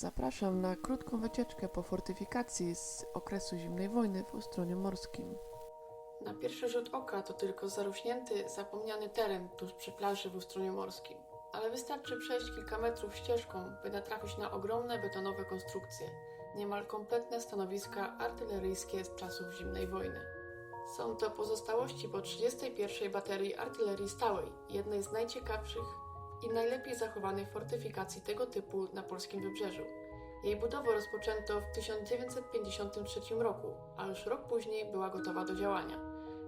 Zapraszam na krótką wycieczkę po fortyfikacji z okresu zimnej wojny w Ustroniu Morskim. Na pierwszy rzut oka to tylko zarośnięty, zapomniany teren tuż przy plaży w Ustroniu Morskim. Ale wystarczy przejść kilka metrów ścieżką, by natrafić na ogromne betonowe konstrukcje, niemal kompletne stanowiska artyleryjskie z czasów zimnej wojny. Są to pozostałości po 31. baterii artylerii stałej, jednej z najciekawszych i najlepiej zachowanych fortyfikacji tego typu na polskim wybrzeżu. Jej budowę rozpoczęto w 1953 roku, a już rok później była gotowa do działania.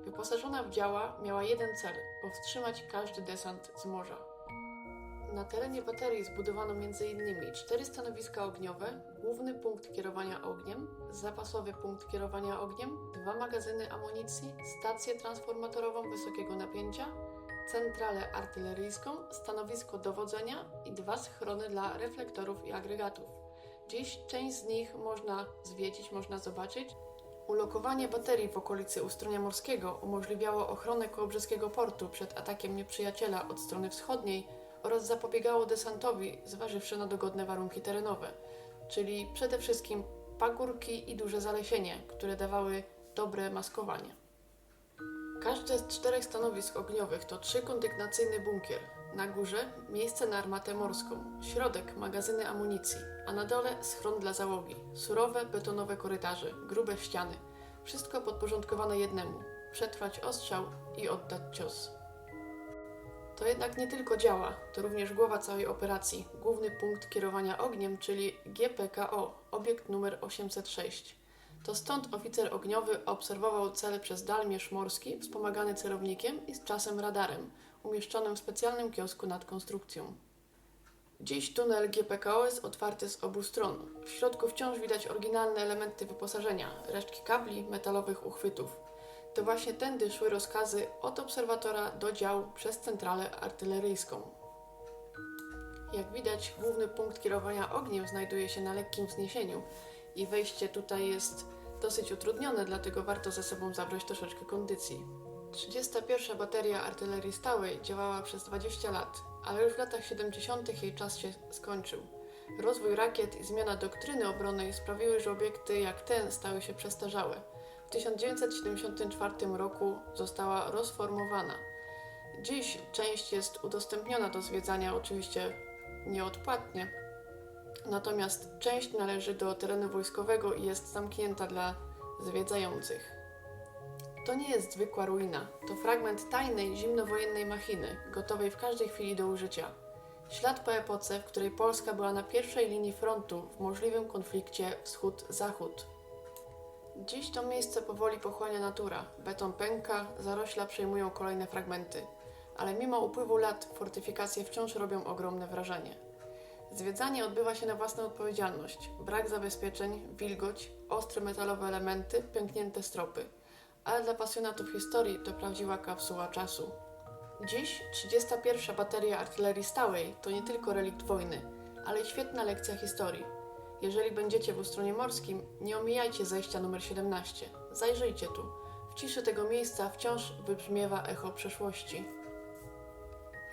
Wyposażona w działa miała jeden cel powstrzymać każdy desant z morza. Na terenie baterii zbudowano m.in. cztery stanowiska ogniowe, główny punkt kierowania ogniem, zapasowy punkt kierowania ogniem, dwa magazyny amunicji, stację transformatorową wysokiego napięcia, centralę artyleryjską, stanowisko dowodzenia i dwa schrony dla reflektorów i agregatów. Dziś część z nich można zwiedzić, można zobaczyć. Ulokowanie baterii w okolicy Ustronia Morskiego umożliwiało ochronę kołobrzeskiego portu przed atakiem nieprzyjaciela od strony wschodniej oraz zapobiegało desantowi, zważywszy na dogodne warunki terenowe, czyli przede wszystkim pagórki i duże zalesienie, które dawały dobre maskowanie. Każde z czterech stanowisk ogniowych to trzykondygnacyjny bunkier. Na górze miejsce na armatę morską, środek magazyny amunicji, a na dole schron dla załogi. Surowe, betonowe korytarze, grube ściany. Wszystko podporządkowane jednemu przetrwać ostrzał i oddać cios. To jednak nie tylko działa, to również głowa całej operacji, główny punkt kierowania ogniem, czyli GPKO, obiekt numer 806. To stąd oficer ogniowy obserwował cele przez dalmierz morski, wspomagany celownikiem i z czasem radarem, umieszczonym w specjalnym kiosku nad konstrukcją. Dziś tunel GPKO jest otwarty z obu stron. W środku wciąż widać oryginalne elementy wyposażenia, resztki kabli, metalowych uchwytów. To właśnie tędy szły rozkazy od obserwatora do działu przez centralę artyleryjską. Jak widać, główny punkt kierowania ogniem znajduje się na lekkim wzniesieniu i wejście tutaj jest dosyć utrudnione, dlatego warto ze sobą zabrać troszeczkę kondycji. 31. bateria artylerii stałej działała przez 20 lat, ale już w latach 70. jej czas się skończył. Rozwój rakiet i zmiana doktryny obronnej sprawiły, że obiekty jak ten stały się przestarzałe. W 1974 roku została rozformowana. Dziś część jest udostępniona do zwiedzania, oczywiście nieodpłatnie, natomiast część należy do terenu wojskowego i jest zamknięta dla zwiedzających. To nie jest zwykła ruina, to fragment tajnej, zimnowojennej machiny, gotowej w każdej chwili do użycia. Ślad po epoce, w której Polska była na pierwszej linii frontu w możliwym konflikcie wschód-zachód. Dziś to miejsce powoli pochłania natura. Beton pęka, zarośla przejmują kolejne fragmenty. Ale mimo upływu lat fortyfikacje wciąż robią ogromne wrażenie. Zwiedzanie odbywa się na własną odpowiedzialność. Brak zabezpieczeń, wilgoć, ostre metalowe elementy, pęknięte stropy. Ale dla pasjonatów historii to prawdziwa kapsuła czasu. Dziś 31. bateria artylerii stałej to nie tylko relikt wojny, ale świetna lekcja historii. Jeżeli będziecie w Ustronie Morskim, nie omijajcie zejścia numer 17. Zajrzyjcie tu. W ciszy tego miejsca wciąż wybrzmiewa echo przeszłości.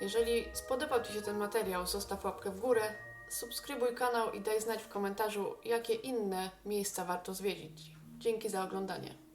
Jeżeli spodobał Ci się ten materiał, zostaw łapkę w górę, subskrybuj kanał i daj znać w komentarzu, jakie inne miejsca warto zwiedzić. Dzięki za oglądanie.